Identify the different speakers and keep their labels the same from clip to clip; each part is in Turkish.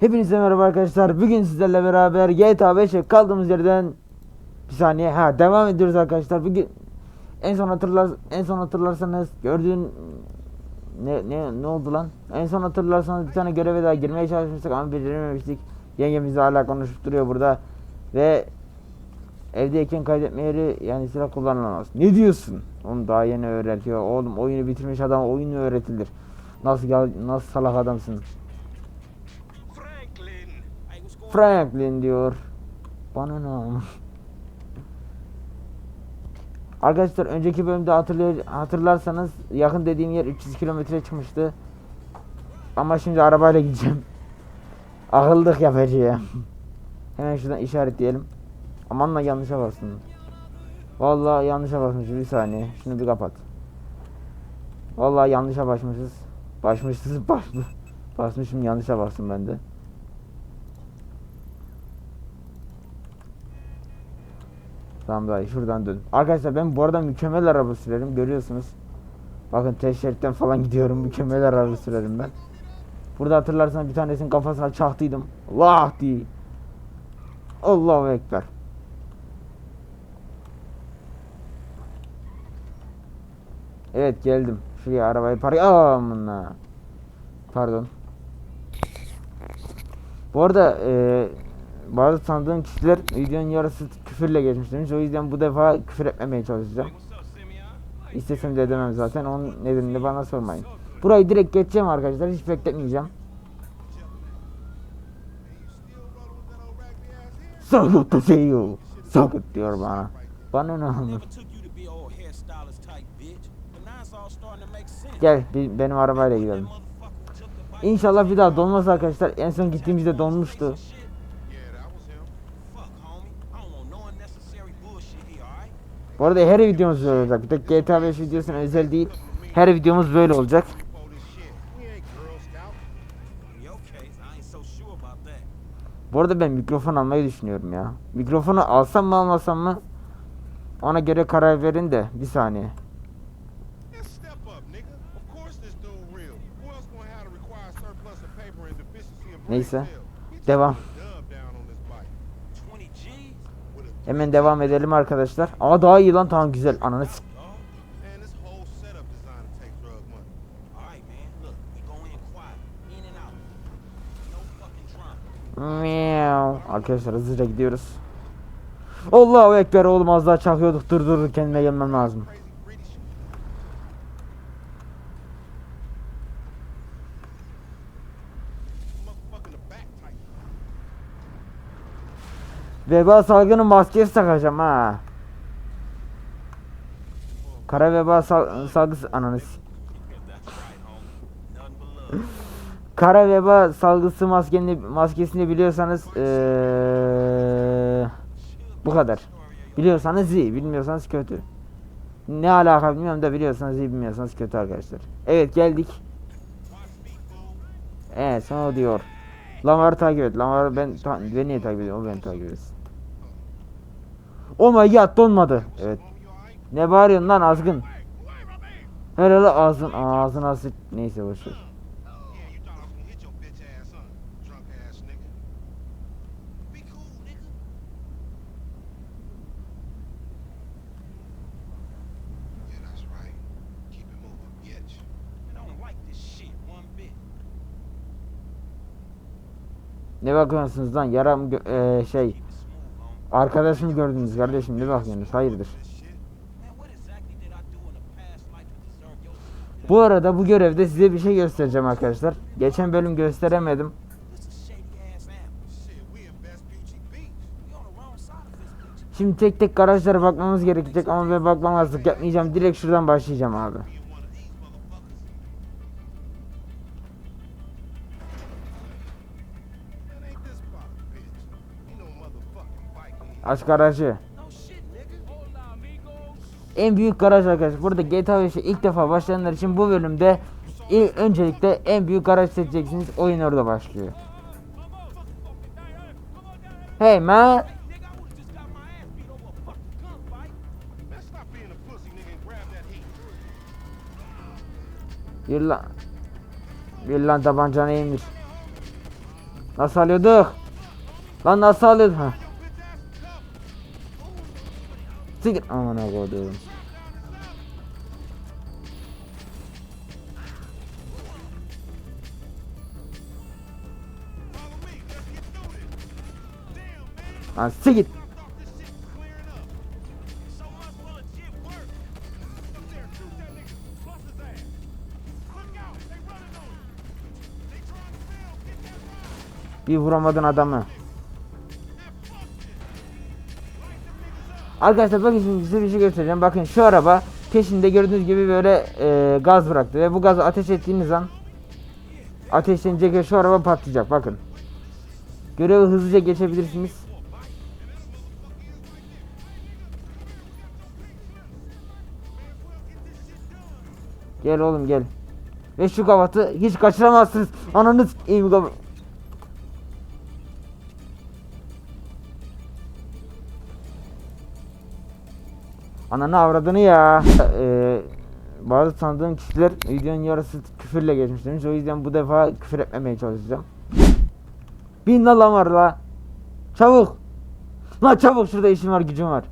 Speaker 1: Hepinize merhaba arkadaşlar. Bugün sizlerle beraber GTA 5'e kaldığımız yerden bir saniye ha devam ediyoruz arkadaşlar. Bugün en son hatırlar en son hatırlarsanız gördüğün ne ne ne oldu lan? En son hatırlarsanız bir tane göreve daha girmeye çalışmıştık ama becerememiştik. Yengemiz hala konuşup duruyor burada ve evdeyken kaydetme yeri yani silah kullanılamaz. Ne diyorsun? Onu daha yeni öğretiyor. Oğlum oyunu bitirmiş adam oyunu öğretilir. Nasıl nasıl salak adamsın?
Speaker 2: Franklin. Hey, what's going on?
Speaker 1: Franklin diyor. Bana ne? Arkadaşlar önceki bölümde hatırlay- hatırlarsanız yakın dediğim yer 300 kilometre çıkmıştı. Ama şimdi arabayla gideceğim. Akıllık yapacağım. Hemen şuradan işaretleyelim. Aman da yanlışa bastım. Vallahi yanlışa basmışız bir saniye. Şunu bir kapat. Vallahi yanlışa başmışız. Başmışız başlı. Basmışım yanlışa bastım ben de. Tamam daha şuradan dön. Arkadaşlar ben bu arada mükemmel araba sürerim görüyorsunuz. Bakın test şeritten falan gidiyorum mükemmel araba sürerim ben. Burada hatırlarsanız bir tanesinin kafasına çaktıydım. Allah diye. Allahu Ekber. Evet geldim. Şuraya arabayı park... Amına. Pardon. Bu arada e, bazı tanıdığım kişiler videonun yarısı küfürle geçmiş. O yüzden bu defa küfür etmemeye çalışacağım. İstesem de edemem zaten. Onun nedenini bana sormayın. Burayı direkt geçeceğim arkadaşlar. Hiç bekletmeyeceğim. Sakıt da şey yok. Sakıt diyor bana. Bana ne olur.
Speaker 2: You to to.
Speaker 1: Gel benim arabayla gidelim. İnşallah bir daha donmaz arkadaşlar. En son gittiğimizde donmuştu. Bu arada her videomuz böyle olacak. Bir tek GTA 5 videosuna özel değil. Her videomuz böyle olacak. Bu arada ben mikrofon almayı düşünüyorum ya. Mikrofonu alsam mı almasam mı? Ona göre karar verin de bir saniye.
Speaker 3: Let's step
Speaker 1: Hemen devam edelim arkadaşlar. Aa daha iyi lan tamam güzel. Ananı s-. Arkadaşlar hızlıca gidiyoruz. Allahu Ekber oğlum az daha çakıyorduk. Dur kendime gelmem lazım. Veba salgını maskesi takacağım ha. Kara veba sal salgısı ananı. Kara veba salgısı maskeni, maskesini biliyorsanız eee bu kadar. Biliyorsanız iyi, bilmiyorsanız kötü. Ne alaka bilmiyorum da biliyorsanız iyi, bilmiyorsanız kötü arkadaşlar. Evet geldik. Evet sana diyor. Lamar'ı takip et. Lamar ben ta beni niye takip ediyor? O beni takip etsin. Oh my god donmadı. Evet. Ne bağırıyorsun lan azgın? Herhalde ağzın ağzına sıç. Neyse boşver. Ne bakıyorsunuz lan? Yaram eee, şey Arkadaşımı gördünüz kardeşim ne bakıyorsunuz? Hayırdır? Bu arada bu görevde size bir şey göstereceğim arkadaşlar. Geçen bölüm gösteremedim. Şimdi tek tek garajlara bakmamız gerekecek ama ben bakmamazlık yapmayacağım. Direkt şuradan başlayacağım abi. Aç garajı. En büyük garaj arkadaşlar. Burada GTA 5'e ilk defa başlayanlar için bu bölümde ilk, öncelikle en büyük garaj seçeceksiniz. Oyun orada başlıyor. Hey man. Bir lan. Bir lan tabancanı indir. Nasıl alıyorduk? Lan nasıl alıyorduk? Ha. Lan siktir.
Speaker 3: Fail. Get that ride.
Speaker 1: Bir vuramadın adamı. Arkadaşlar bakın şimdi size bir şey göstereceğim. Bakın şu araba peşinde gördüğünüz gibi böyle e, gaz bıraktı ve bu gazı ateş ettiğiniz an ateşlenecek şu araba patlayacak. Bakın. Görevi hızlıca geçebilirsiniz. Gel oğlum gel. Ve şu kavatı hiç kaçıramazsınız. Ananız iyi mi kavat? Ananı avradını ya. Ee, bazı tanıdığım kişiler videonun yarısı küfürle geçmiş demiş. O yüzden bu defa küfür etmemeye çalışacağım. Bin la lan var la. Çabuk. Lan çabuk şurada işim var gücüm var.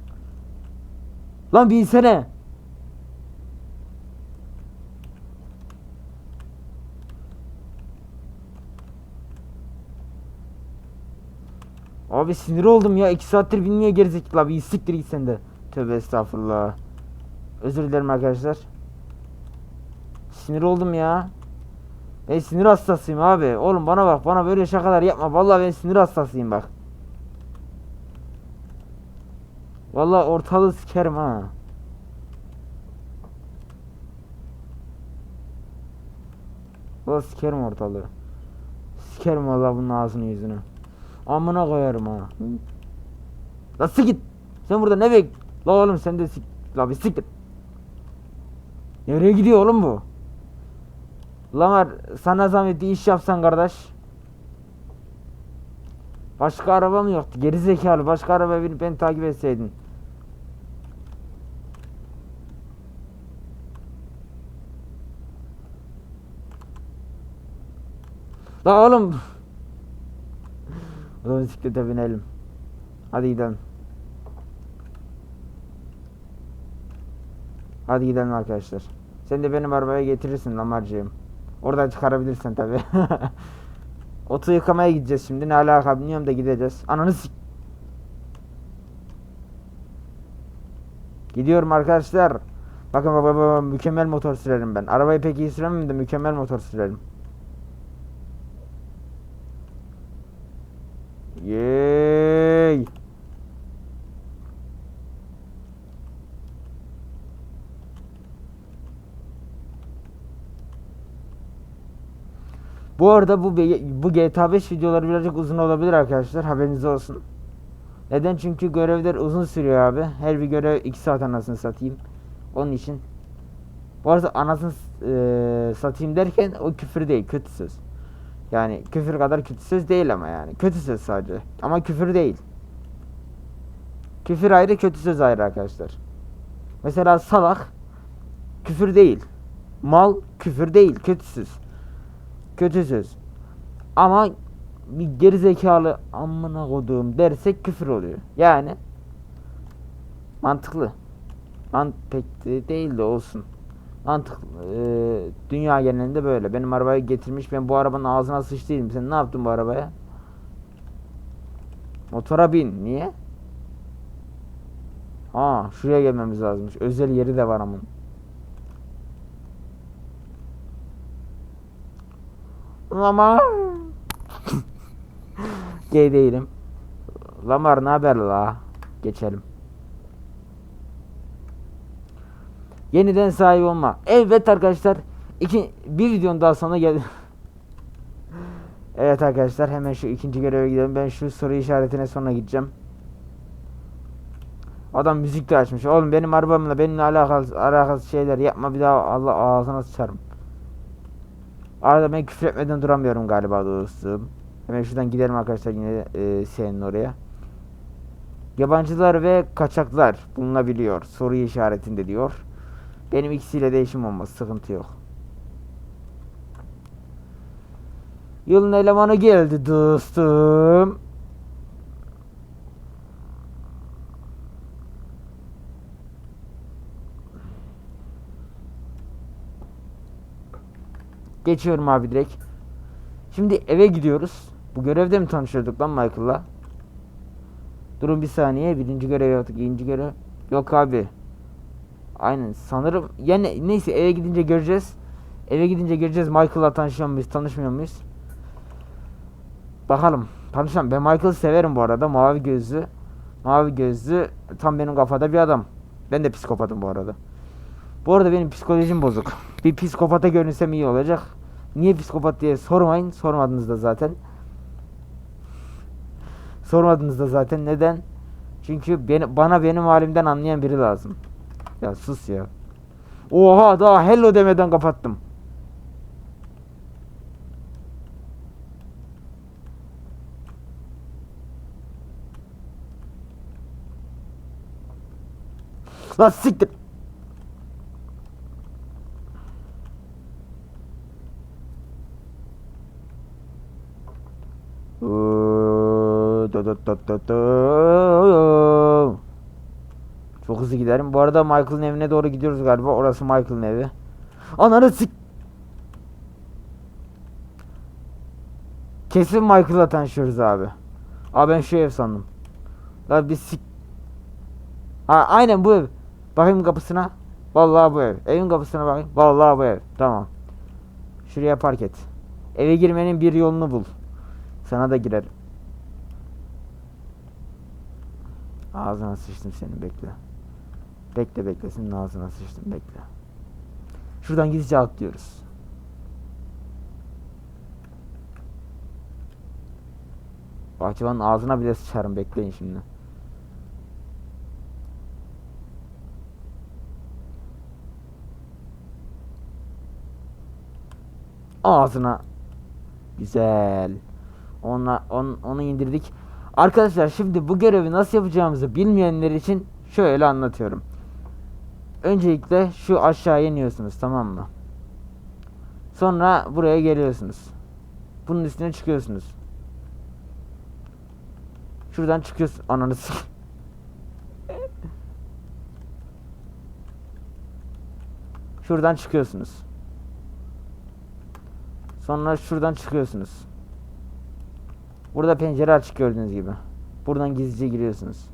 Speaker 1: Lan binsene. Abi sinir oldum ya. 2 saattir binmiyor gerizekalı abi. Siktir git sen de. Tövbe estağfurullah. Özür dilerim arkadaşlar. Sinir oldum ya. Ben sinir hastasıyım abi. Oğlum bana bak bana böyle şakalar yapma. Vallahi ben sinir hastasıyım bak. Vallahi ortalığı sikerim ha. Vallahi sikerim ortalığı. Sikerim vallahi bunun ağzını yüzünü. Amına koyarım ha. La git. Sen burada ne bek? La oğlum sen de sik. La bir siktir. Nereye gidiyor oğlum bu? Lan var sana zahmet iş yapsan kardeş. Başka araba mı yoktu? Geri zekalı başka araba binip beni takip etseydin. La oğlum. O zaman bisiklete binelim. Hadi gidelim. Hadi gidelim arkadaşlar. Sen de benim arabaya getirirsin Lamarcığım. Oradan çıkarabilirsin tabi. Oto yıkamaya gideceğiz şimdi. Ne alaka bilmiyorum da gideceğiz. Ananı sik. Gidiyorum arkadaşlar. Bakın baba baba mükemmel motor sürerim ben. Arabayı pek iyi süremem de mükemmel motor sürerim. Yey. Bu arada bu bu GTA 5 videoları birazcık uzun olabilir arkadaşlar. Haberiniz olsun. Neden? Çünkü görevler uzun sürüyor abi. Her bir görev 2 saat anasını satayım. Onun için. Bu arada anasını eee, satayım derken o küfür değil, kötü söz. Yani küfür kadar kötü söz değil ama yani. Kötü söz sadece. Ama küfür değil. Küfür ayrı, kötü söz ayrı arkadaşlar. Mesela salak küfür değil. Mal küfür değil, kötü söz. Kötü söz. Ama bir gerizekalı amına koduğum dersek küfür oluyor. Yani mantıklı. Man pek de değil de olsun. Mantık eee, dünya genelinde böyle. Benim arabayı getirmiş. Ben bu arabanın ağzına sıçtıydım. Sen ne yaptın bu arabaya? Motora bin. Niye? Ha, şuraya gelmemiz lazımmış. Özel yeri de var amın. Lamar. Gay değilim. Lamar ne haber la? Geçelim. Yeniden sahip olma. Evet arkadaşlar. iki, bir videonun daha sonra geldi. evet arkadaşlar hemen şu ikinci göreve gidelim. Ben şu soru işaretine sonra gideceğim. Adam müzik de açmış. Oğlum benim arabamla benimle alakalı, alakası şeyler yapma bir daha Allah ağzına sıçarım. Arada ben küfür etmeden duramıyorum galiba dostum. Hemen şuradan gidelim arkadaşlar yine e, senin oraya. Yabancılar ve kaçaklar bulunabiliyor. Soru işaretinde diyor. Benim ikisiyle değişim olmaz. Sıkıntı yok. Yılın elemanı geldi dostum. Geçiyorum abi direkt. Şimdi eve gidiyoruz. Bu görevde mi tanışıyorduk lan Michael'la? Durun bir saniye. Birinci görev yaptık. ikinci görev. Yok abi. Aynen sanırım. Yani neyse eve gidince göreceğiz. Eve gidince göreceğiz Michael'la tanışıyor muyuz, tanışmıyor muyuz? Bakalım. Tanışalım. Ben Michael'ı severim bu arada. Mavi gözlü. Mavi gözlü tam benim kafada bir adam. Ben de psikopatım bu arada. Bu arada benim psikolojim bozuk. Bir psikopata görünsem iyi olacak. Niye psikopat diye sormayın. Sormadınız da zaten. Sormadınız da zaten. Neden? Çünkü beni, bana benim halimden anlayan biri lazım. Ya sus ya. Oha daha hello demeden kapattım. Lan siktir. Çok hızlı giderim. Bu arada Michael'ın evine doğru gidiyoruz galiba. Orası Michael'ın evi. Ananı sik... Kesin Michael'la tanışıyoruz abi. Abi ben şu ev sandım. La bir sik... Ha aynen bu ev. Bakayım kapısına. Vallahi bu ev. Evin kapısına bakayım. Vallahi bu ev. Tamam. Şuraya park et. Eve girmenin bir yolunu bul. Sana da girer. Ağzına sıçtım senin bekle. Bekle bekle senin ağzına sıçtım bekle. Şuradan gizlice atlıyoruz. Bahçıvanın ağzına bile sıçarım bekleyin şimdi. Ağzına. Güzel. Onla, on, onu indirdik. Arkadaşlar şimdi bu görevi nasıl yapacağımızı bilmeyenler için şöyle anlatıyorum. Öncelikle şu aşağı iniyorsunuz tamam mı? Sonra buraya geliyorsunuz. Bunun üstüne çıkıyorsunuz. Şuradan çıkıyorsun. Ananı Şuradan çıkıyorsunuz. Sonra şuradan çıkıyorsunuz. Burada pencere açık gördüğünüz gibi. Buradan gizlice giriyorsunuz.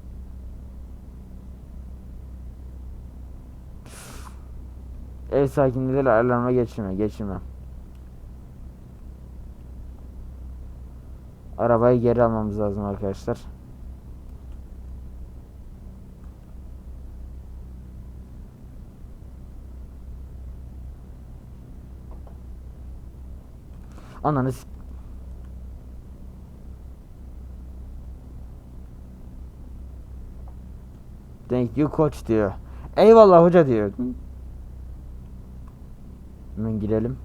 Speaker 1: Ev sakinleri alarma geçirme, geçirme. Arabayı geri almamız lazım arkadaşlar. Ananı Thank you coach diyor. Eyvallah hoca diyor. Hemen girelim.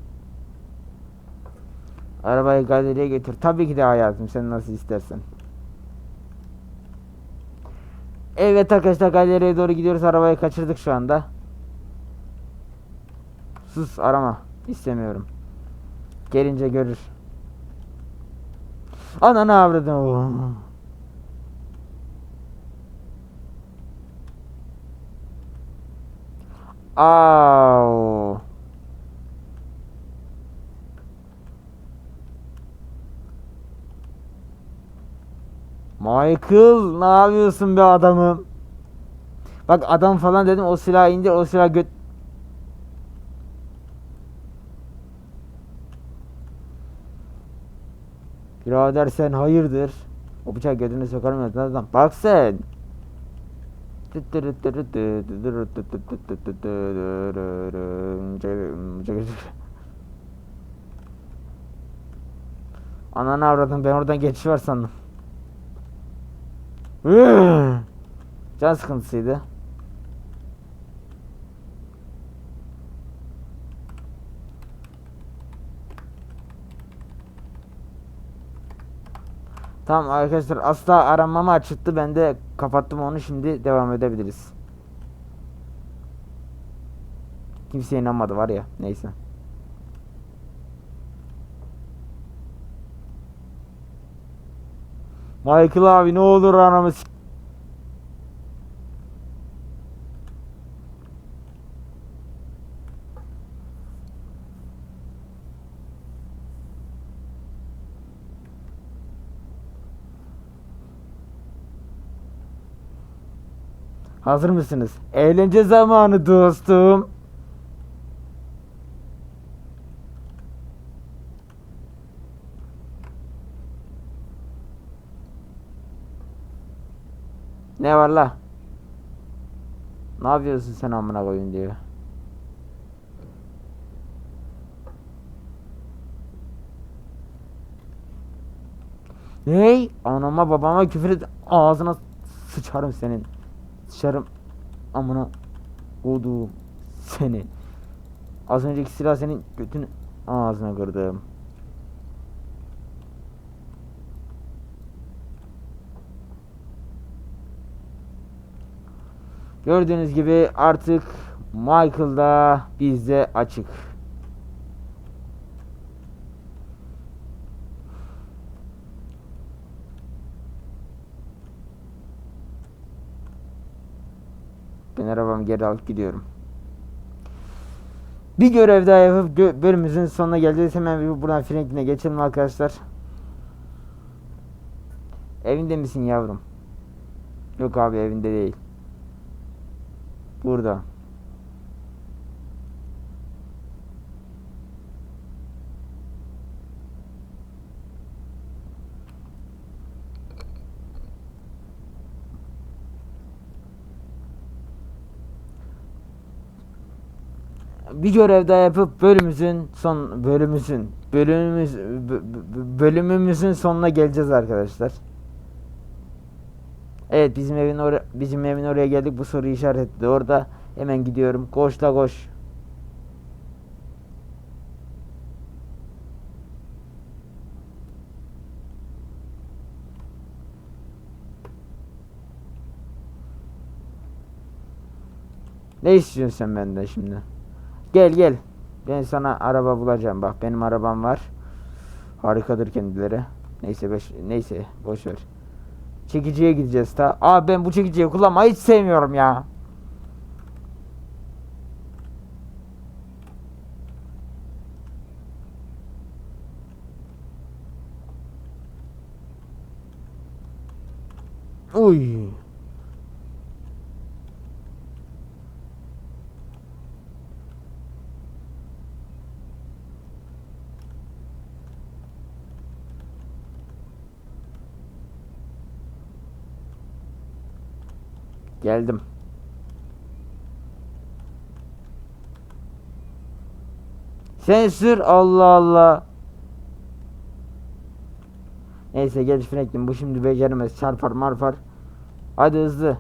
Speaker 1: Arabayı galeriye götür. Tabii ki de hayatım sen nasıl istersen. Evet arkadaşlar galeriye doğru gidiyoruz. Arabayı kaçırdık şu anda. Sus arama. İstemiyorum. Gelince görür. Ananı avradım. Au. Michael ne yapıyorsun be adamım? Bak adam falan dedim o silahı indir o silah göt Birader sen hayırdır? O bıçak götüne sokarım ya adam. Bak sen. Ananı avradım ben oradan geçiş var sandım. Can sıkıntısıydı. Tamam arkadaşlar asla aramamı açıktı. Ben de Kapattım onu şimdi devam edebiliriz. Kimse inanmadı var ya neyse. Michael abi ne olur anamı Hazır mısınız? Eğlence zamanı dostum. Ne var la? Ne yapıyorsun sen amına koyun diyor. Hey, anama babama küfür et ağzına sıçarım senin. Sıçarım amına koduğum seni. Az önceki silah senin götünü ağzına kırdım. Gördüğünüz gibi artık Michael da bizde açık. Arabamı geri alıp gidiyorum. Bir görev daha yapıp bölümümüzün sonuna geleceğiz. Hemen buradan Franklin'e geçelim arkadaşlar. Evinde misin yavrum? Yok abi evinde değil. Burada. Bir görev daha yapıp bölümümüzün son bölümümüzün bölümümüz bö- bö- bölümümüzün sonuna geleceğiz arkadaşlar. Evet bizim evin oraya bizim evin oraya geldik bu soru işaretli orada hemen gidiyorum koş la koş. Ne istiyorsun sen benden şimdi? Gel gel. Ben sana araba bulacağım. Bak benim arabam var. Harikadır kendileri. Neyse beş, neyse boş ver. Çekiciye gideceğiz ta. Aa ben bu çekiciyi kullanmayı hiç sevmiyorum ya. Uy. Geldim. Sen sür Allah Allah. Neyse gel Franklin bu şimdi beceremez çarpar marpar. Hadi hızlı.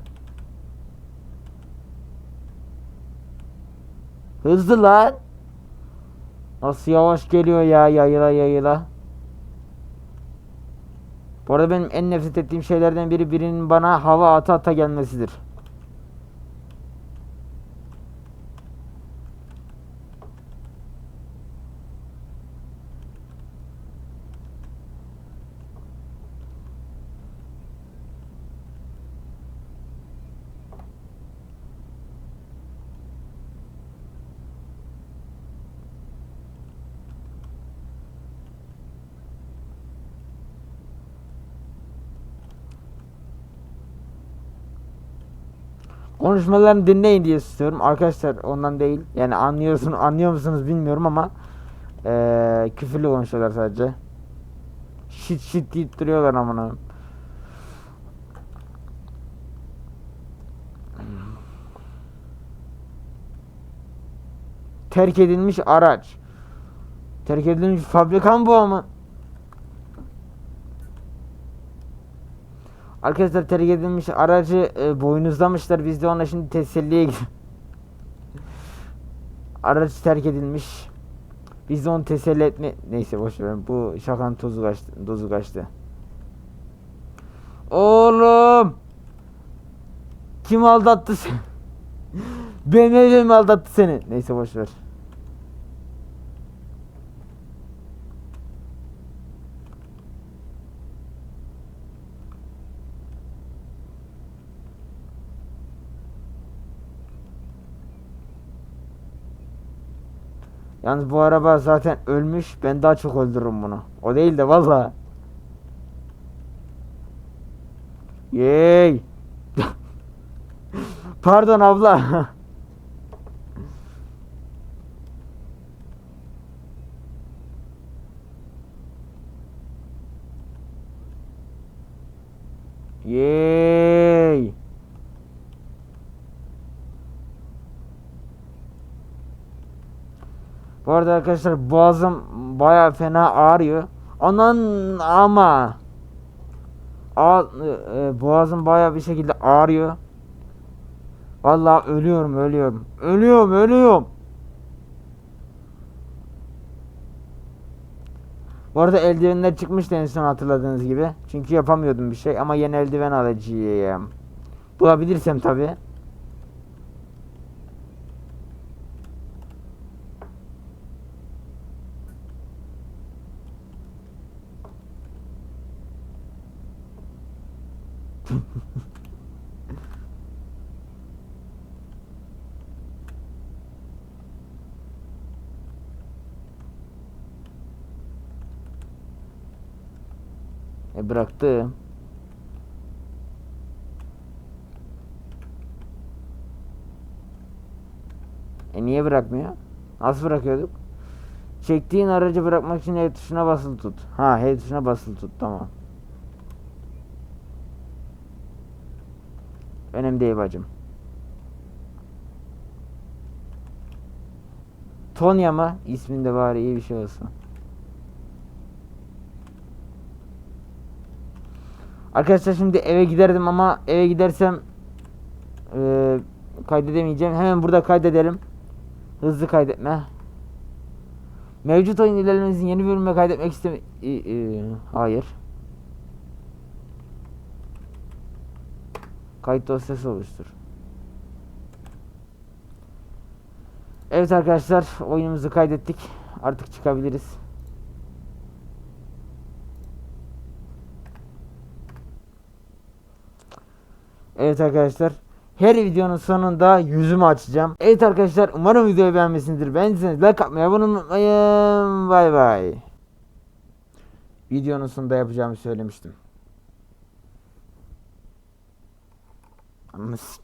Speaker 1: Hızlı lan. Nasıl yavaş geliyor ya yayıla yayıla. Bu arada benim en nefret ettiğim şeylerden biri birinin bana hava ata ata gelmesidir. Konuşmalarını dinleyin diye istiyorum. Arkadaşlar ondan değil. Yani anlıyorsun, anlıyor musunuz bilmiyorum ama eee küfürlü konuşuyorlar sadece. Shit shit deyip duruyorlar amına. Terk edilmiş araç. Terk edilmiş fabrika mı bu ama? Arkadaşlar terk edilmiş aracı e, boynuzlamışlar. Biz de ona şimdi teselliye gidiyoruz. Araç terk edilmiş. Biz de onu teselli etme... Neyse boş ver. Bu şakanın tozu kaçtı. Dozu kaçtı. Oğlum! Kim aldattı seni? BMW mi aldattı seni? Neyse boş Yalnız bu araba zaten ölmüş. Ben daha çok öldürürüm bunu. O değil de valla. Yey. Pardon abla. Yey. Bu arada arkadaşlar boğazım baya fena ağrıyor. Anan ama A, e, boğazım baya bir şekilde ağrıyor. Vallahi ölüyorum ölüyorum. Ölüyorum ölüyorum. Bu arada eldivenler çıkmıştı en son hatırladığınız gibi. Çünkü yapamıyordum bir şey ama yeni eldiven alacağım. Bulabilirsem tabi. Bıraktım. E niye bırakmıyor? Nasıl bırakıyorduk? Çektiğin aracı bırakmak için H tuşuna basılı tut. Ha H tuşuna basılı tut tamam. Önemli değil bacım. Tonya mı? İsminde bari iyi bir şey olsun. Arkadaşlar şimdi eve giderdim ama eve gidersem eee kaydedemeyeceğim. Hemen burada kaydedelim. Hızlı kaydetme. Mevcut oyun ilerlememizin yeni bölümüne kaydetmek istemi... İ- i- Hayır. Kayıt dosyası oluştur. Evet arkadaşlar oyunumuzu kaydettik. Artık çıkabiliriz. Evet arkadaşlar. Her videonun sonunda yüzümü açacağım. Evet arkadaşlar umarım videoyu beğenmişsinizdir. Beğendiyseniz like atmayı abone unutmayın. Bay bay. Videonun sonunda yapacağımı söylemiştim. S-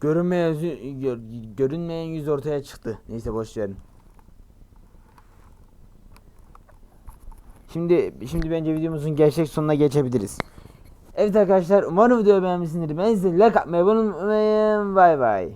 Speaker 1: Görünmeyen gör- görünmeyen yüz ortaya çıktı. Neyse boş verin. Şimdi şimdi bence videomuzun gerçek sonuna geçebiliriz. Evet arkadaşlar umarım videoyu beğenmişsinizdir. Ben like atmayı unutmayın. Bay bay.